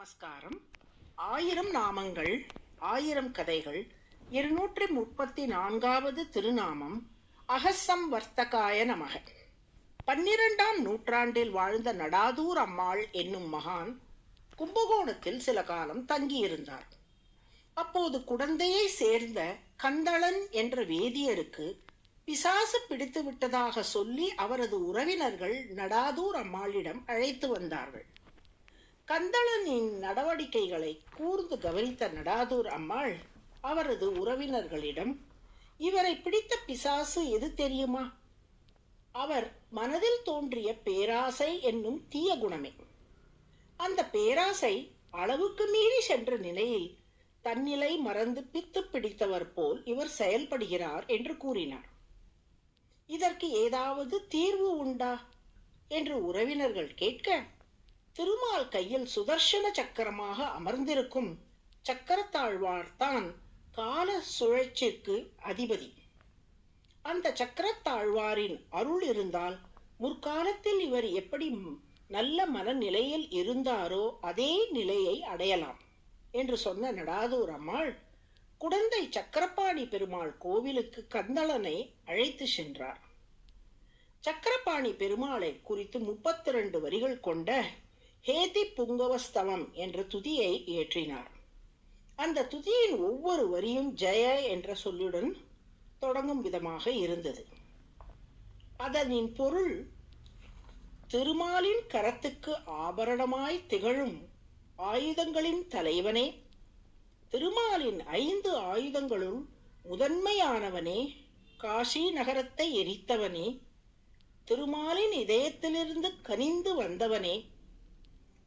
நமஸ்காரம். ஆயிரம் நாமங்கள் ஆயிரம் கதைகள் இருநூற்றி முப்பத்தி நான்காவது திருநாமம் அகசம் வர்த்தகாய நமக. பன்னிரண்டாம் நூற்றாண்டில் வாழ்ந்த நடாதூர் அம்மாள் என்னும் மகான் கும்பகோணத்தில் சில காலம் தங்கியிருந்தார். அப்போது குடந்தையை சேர்ந்த கந்தளன் என்ற வேதியருக்கு பிசாசு பிடித்து விட்டதாக சொல்லி அவரது உறவினர்கள் நடாதூர் அம்மாளிடம் அழைத்து வந்தார்கள். கந்தளனின் நடவடிக்கைகளை கூர்ந்து கவனித்த நடாதூர் அம்மாள் அவரது உறவினர்களிடம் இவரை பிடித்த பிசாசு எது தெரியுமா? அவர் மனதில் தோன்றிய பேராசை என்னும் தீய குணமே. அந்த பேராசை அளவுக்கு மீறி சென்ற நிலையில் தன்னிலை மறந்து பித்து பிடித்தவர் போல் இவர் செயல்படுகிறார் என்று கூறினார். இதற்கு ஏதாவது தீர்வு உண்டா? என்று உறவினர்கள் கேட்க திருமால் கையில் சுதர்ஷன சக்கரமாக அமர்ந்திருக்கும் சக்கரத்தாழ்வார்தான் கால சுழற்சிற்கு அதிபதி. அந்த சக்கரத்தாழ்வாரின் அருள் இருந்தால் முற்காலத்தில் இவர் எப்படி நல்ல மனநிலையில் இருந்தாரோ அதே நிலையை அடையலாம் என்று சொன்ன நடாதூர் அம்மாள் குடந்தை சக்கரபாணி பெருமாள் கோவிலுக்கு கந்தளனை அழைத்து சென்றார். சக்கரபாணி பெருமாளை குறித்து முப்பத்தி ரெண்டு வரிகள் கொண்ட ஹேதி புங்கவஸ்தவம் என்ற துதியை இயற்றினார். அந்த துதியின் ஒவ்வொரு வரியும் ஜெய என்ற சொல்லுடன் தொடங்கும் விதமாக இருந்தது. அதனின் பொருள் திருமாலின் கரத்துக்கு ஆபரணமாய் திகழும் ஆயுதங்களின் தலைவனே. திருமாலின் ஐந்து ஆயுதங்களுள் முதன்மையானவனே. காஷி நகரத்தை எரித்தவனே. திருமாலின் இதயத்திலிருந்து கனிந்து வந்தவனே.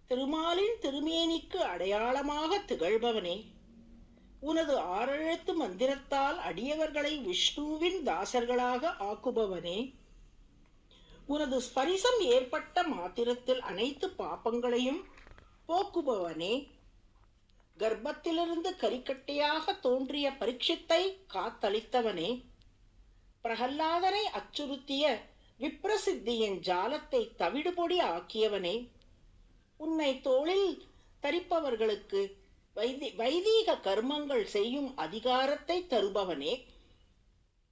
திருமாலின் திருமேனிக்கு அடையாளமாக திகழ்பவனே. உனது ஆறெழுத்து மந்திரத்தால் அடியவர்களை விஷ்ணுவின் தாசர்களாக ஆக்குபவனே. உனது ஸ்பரிசம் ஏற்பட்ட மாத்திரத்தில் அனைத்து பாப்பங்களையும் போக்குபவனே. கர்ப்பத்திலிருந்து கரிக்கட்டையாக தோன்றிய பரீட்சித்தை காத்தளித்தவனே. பிரகல்லாதனை அச்சுறுத்திய விப்ரசித்தியின் ஜாலத்தை தவிடுபொடி ஆக்கியவனே. உன்னை தோளில் தரிப்பவர்களுக்கு வைதி வைதீக கர்மங்கள் செய்யும் அதிகாரத்தை தருபவனே.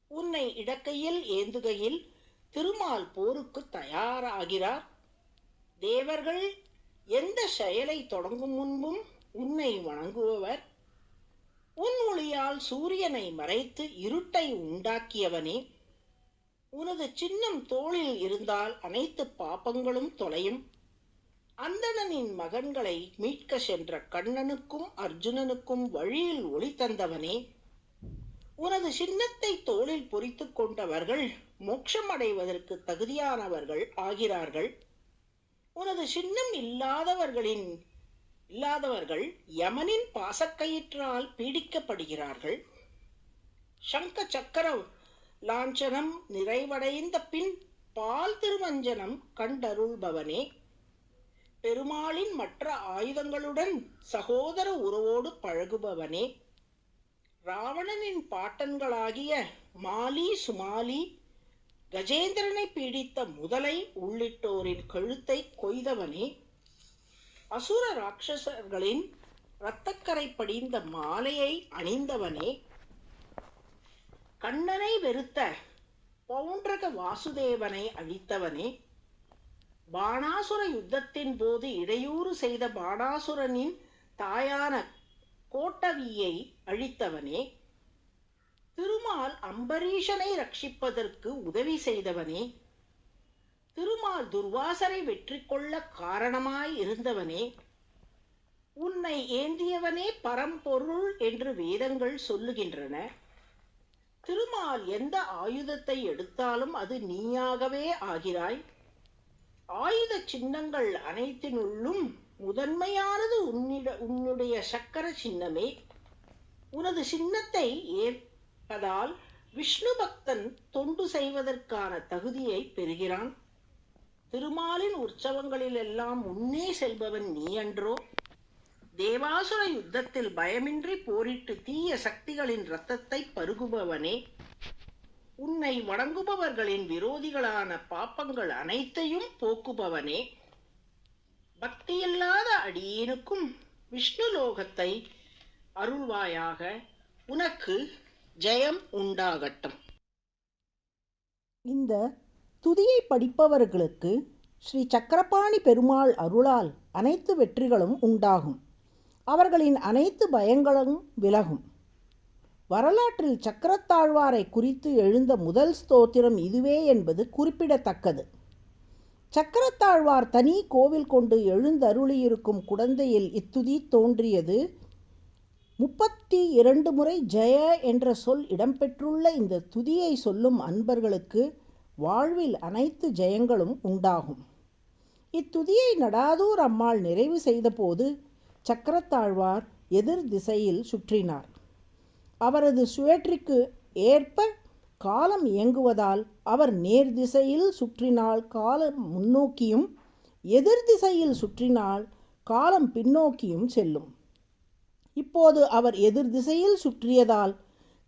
உன்னை இடக்கையில் ஏந்துகையில் திருமால் போருக்கு தயாராகிறார். தேவர்கள் எந்த செயலை தொடங்கும் முன்பும் உன்னை வணங்குபவர். உன் ஒளியால் சூரியனை மறைத்து இருட்டை உண்டாக்கியவனே. உனது சின்னம் தோளில் இருந்தால் அனைத்து பாப்பங்களும் தொலையும். அந்தணனின் மகன்களை மீட்க சென்ற கண்ணனுக்கும் அர்ஜுனனுக்கும் வழியில் ஒளி தந்தவனே. உனது சின்னத்தை தோளில் பொறித்து கொண்டவர்கள் மோட்சம் அடைவதற்கு தகுதியானவர்கள் ஆகிறார்கள். உனது சின்னம் இல்லாதவர்களின் இல்லாதவர்கள் யமனின் பாசக்கயிற்றால் பீடிக்கப்படுகிறார்கள். சங்க சக்கர லாஞ்சனம் நிறைவடைந்த பின் பால் திருமஞ்சனம் கண்டருள்பவனே. பெருமாளின் மற்ற ஆயுதங்களுடன் சகோதர உறவோடு பழகுபவனே. ராவணனின் பாட்டன்களாகிய மாலி சுமாலி கஜேந்திரனை பீடித்த முதலை உள்ளிட்டோரின் கழுத்தை கொய்தவனே. அசுர ராட்சசர்களின் இரத்தக்கரை படிந்த மாலையை அணிந்தவனே. கண்ணனை வெறுத்த பௌண்டரக வாசுதேவனை அழித்தவனே. பாணாசுர யுத்தத்தின் போது இடையூறு செய்த பாணாசுரனின் தாயான கோட்டவியை அழித்தவனே திருமால் அம்பரீஷனை ரட்சிப்பதற்கு உதவி செய்தவனே திருமால் துர்வாசரை வெற்றி கொள்ள காரணமாய் இருந்தவனே உன்னை ஏந்தியவனே பரம்பொருள் என்று வேதங்கள் சொல்லுகின்றன. திருமால் எந்த ஆயுதத்தை எடுத்தாலும் அது நீயாகவே ஆகிறாய். ஆயுத சின்னங்கள் அனைத்தினுள்ளும் முதன்மையானது உன்னிட உன்னுடைய சக்கர சின்னமே. உனது சின்னத்தை ஏற்பதால் விஷ்ணு பக்தன் தொண்டு செய்வதற்கான தகுதியை பெறுகிறான். திருமாலின் உற்சவங்களிலெல்லாம் முன்னே செல்பவன் நீ அன்றோ. தேவாசுர யுத்தத்தில் பயமின்றி போரிட்டு தீய சக்திகளின் இரத்தத்தை பருகுபவனே. உன்னை வணங்குபவர்களின் விரோதிகளான பாப்பங்கள் அனைத்தையும் போக்குபவனே. பக்தியில்லாத அடியேனுக்கும் விஷ்ணு லோகத்தை அருள்வாயாக உனக்கு ஜெயம் உண்டாகட்டும். இந்த துதியை படிப்பவர்களுக்கு ஸ்ரீ சக்கரபாணி பெருமாள் அருளால் அனைத்து வெற்றிகளும் உண்டாகும். அவர்களின் அனைத்து பயங்களும் விலகும். வரலாற்றில் சக்கரத்தாழ்வாரை குறித்து எழுந்த முதல் ஸ்தோத்திரம் இதுவே என்பது குறிப்பிடத்தக்கது. சக்கரத்தாழ்வார் தனி கோவில் கொண்டு எழுந்தருளியிருக்கும் குடந்தையில் இத்துதி தோன்றியது. முப்பத்தி இரண்டு முறை ஜெய என்ற சொல் இடம்பெற்றுள்ள இந்த துதியை சொல்லும் அன்பர்களுக்கு வாழ்வில் அனைத்து ஜெயங்களும் உண்டாகும். இத்துதியை நடாதூர் அம்மாள் நிறைவு செய்தபோது சக்கரத்தாழ்வார் எதிர் திசையில் சுற்றினார். அவரது சுழற்சிக்கு ஏற்ப காலம் இயங்குவதால் அவர் நேர் திசையில் சுற்றினால் காலம் முன்னோக்கியும் எதிர் திசையில் சுற்றினால் காலம் பின்னோக்கியும் செல்லும். இப்போது அவர் எதிர் திசையில் சுற்றியதால்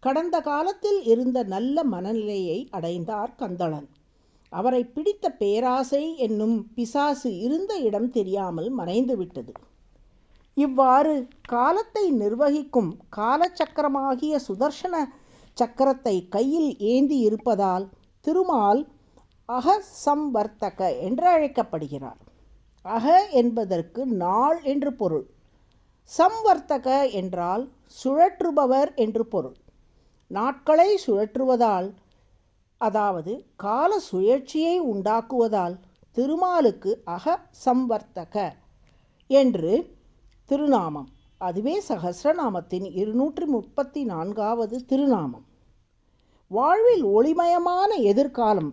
கடந்த காலத்தில் இருந்த நல்ல மனநிலையை அடைந்தார் கந்தளன். அவரை பிடித்த பேராசை என்னும் பிசாசு இருந்த இடம் தெரியாமல் மறைந்துவிட்டது. இவ்வாறு காலத்தை நிர்வகிக்கும் காலச்சக்கரமாகிய சுதர்ஷன சக்கரத்தை கையில் ஏந்தி இருப்பதால் திருமால் அகசம்வர்த்தக என்று அழைக்கப்படுகிறார். அக என்பதற்கு நாள் என்று பொருள். சம்வர்த்தக என்றால் சுழற்றுபவர் என்று பொருள். நாட்களை சுழற்றுவதால் அதாவது கால சுழற்சியை உண்டாக்குவதால் திருமாலுக்கு அக சம்வர்த்தக என்று திருநாமம். அதுவே சகசிரநாமத்தின் இருநூற்றி முப்பத்தி நான்காவது திருநாமம். வாழ்வில் ஒளிமயமான எதிர்காலம்.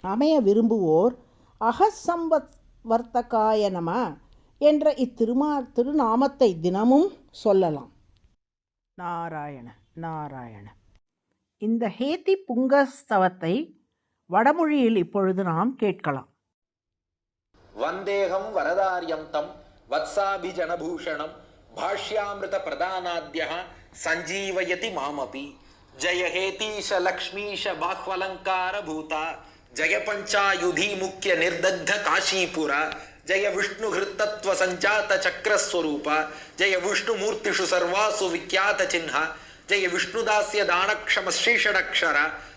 அமைய விரும்புவோர் அகசம்பத் வர்த்தகாய நம என்ற இத்திருமா திருநாமத்தை தினமும் சொல்லலாம். நாராயண நாராயண. இந்த ஹேதி புங்கஸ்தவத்தை வடமொழியில் இப்பொழுது நாம் கேட்கலாம். வந்தேகம் வரதாரியம் தம் वत्साभिजनभूषणं भाष्यामृत प्रदानाद्य संजीवयति मामपि। जय हेतीश लक्ष्मीश बाह्वलंकार भूता जय पंचायुधि मुख्य निर्दग्ध काशीपुरा। जय विष्णु हृतत्व संजात चक्र स्वरूप जय विष्णु मूर्तिषु सर्वासु विख्यात चिन्ह जय विष्णुदास्य दानक्षम श्रीषडक्षर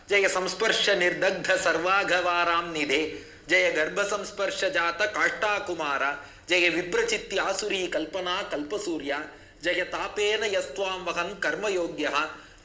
जय संस्पर्श निर्दग्ध सर्वाघवाराम निधे। जय गर्भ संस्पर्श जात काष्टा कुमार जय विभ्रचि आसुरी कल्पना कल्पसूर्य, जय तापेन यस्वाम वहन कर्मयोग्य,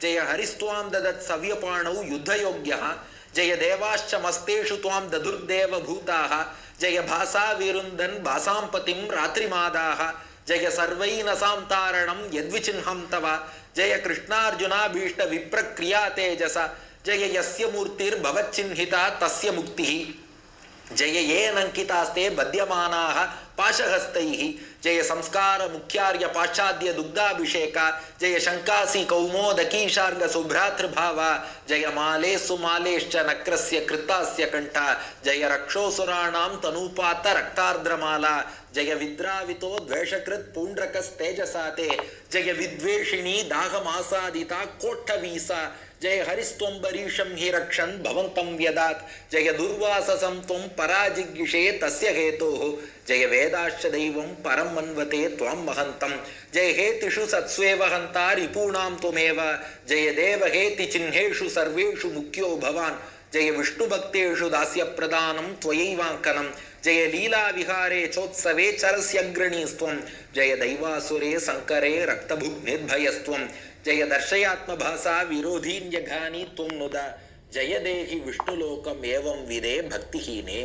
जय हरिस्वाम ददत् सव्यपाण युद्धयोग्य, जय देवाश्च मस्तेषु त्वां ददुर्देव भूताः, जय भासा विरुन्धन् भासां रात्रिमादाः, जय सर्वैनसां तारणं यद्विचिह्नं तव, जय कृष्णार्जुनाभीष्टविप्रक्रिया तेजस, जय यस्य मूर्तिर्भवच्चिह्निता तस्य मुक्तिः। जय येनङ्कितास्ते बध्यमानाः पाशहस्तैः। जय संस्कार मुख्यार्य पाश्चाद्य दुग्धाभिषेक। जय शङ्कासि कौमोदकीशार्ग सुभ्रातृभाव। जय माले सुमालेश्च नक्रस्य कृतास्य कण्ठ। जय रक्षोऽसुराणां तनूपात रक्तार्द्रमाला। जय विद्रावितो द्वेषकृत् जय विद्वेषिणी दाहमासादिता कोट्टवीसा जय हरिस्त्वम्बरीशं हि रक्षन् भवन्तं व्यदात् जय दुर्वाससं त्वं पराजिगीषे तस्य हेतोः। जय वेदाश्च दैवं परं मन्वते त्वां महन्तं जय हेतिषु सत्स्वेव हन्ता रिपूणां त्वमेव। जय देव हेतिचिह्नेषु सर्वेषु मुख्यो भवान्। जय विष्णुभक्तेषु दास्यप्रदानं त्वयैवाङ्कनं। जय लीलाविहारे चोत्सवे चरस्यग्रणीस्त्वं। जय दैवासुरे शङ्करे रक्तभुक् निर्भयस्त्वं जय दर्शयात्मभासा विरोधीन्यघानि त्वं नुद जय देहि विष्णुलोकमेवं विदे भक्तिहीने